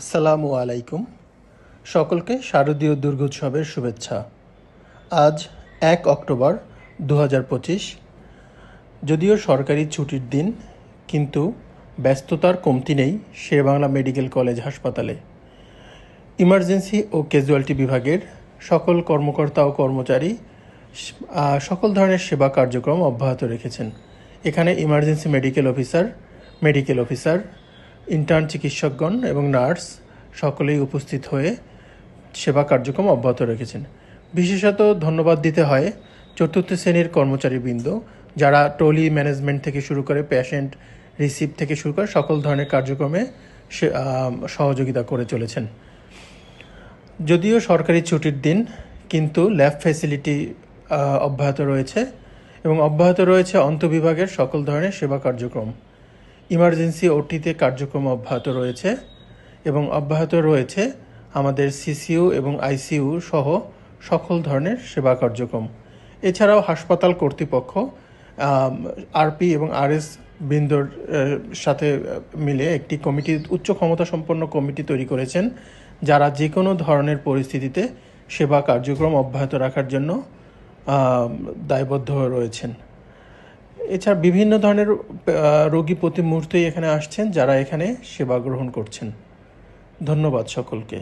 আসসালামু আলাইকুম। সকলকে শারদীয় দুর্গোৎসবের শুভেচ্ছা। আজ এক অক্টোবর দু যদিও সরকারি ছুটির দিন, কিন্তু ব্যস্ততার কমতি নেই শেরবাংলা মেডিকেল কলেজ হাসপাতালে। ইমার্জেন্সি ও ক্যাজুয়ালিটি বিভাগের সকল কর্মকর্তা ও কর্মচারী সকল ধরনের সেবা কার্যক্রম অব্যাহত রেখেছেন। এখানে emergency medical officer medical officer intern চিকিৎসকগণ এবং নার্স সকলেই উপস্থিত হয়ে সেবা কার্যক্রম অব্যাহত রেখেছেন। বিশেষত ধন্যবাদ দিতে হয় চতুর্থ শ্রেণির কর্মচারীবৃন্দ যারা ট্রলি ম্যানেজমেন্ট থেকে শুরু করে পেশেন্ট রিসিভ থেকে শুরু করে সকল ধরনের কার্যক্রমে সহযোগিতা করে চলেছেন। যদিও সরকারি ছুটির দিন, কিন্তু ল্যাব ফ্যাসিলিটি অব্যাহত রয়েছে এবং অব্যাহত রয়েছে অন্তবিভাগের সকল ধরনের সেবা কার্যক্রম। ইমার্জেন্সি ওটিতে কার্যক্রম অব্যাহত রয়েছে এবং অব্যাহত রয়েছে আমাদের সিসিইউ এবং আইসিইউ সহ সকল ধরনের সেবা কার্যক্রম। এছাড়াও হাসপাতাল কর্তৃপক্ষ আরপি এবং আরএস বৃন্দর সাথে মিলে একটি কমিটি, উচ্চ ক্ষমতা সম্পন্ন কমিটি তৈরি করেছেন, যারা যে কোনো ধরনের পরিস্থিতিতে সেবা কার্যক্রম অব্যাহত রাখার জন্য দায়বদ্ধ রয়েছেন। এছাড়া বিভিন্ন ধরনের রোগী প্রতি মুহূর্তেই এখানে আসছেন যারা এখানে সেবা গ্রহণ করছেন। ধন্যবাদ সকলকে।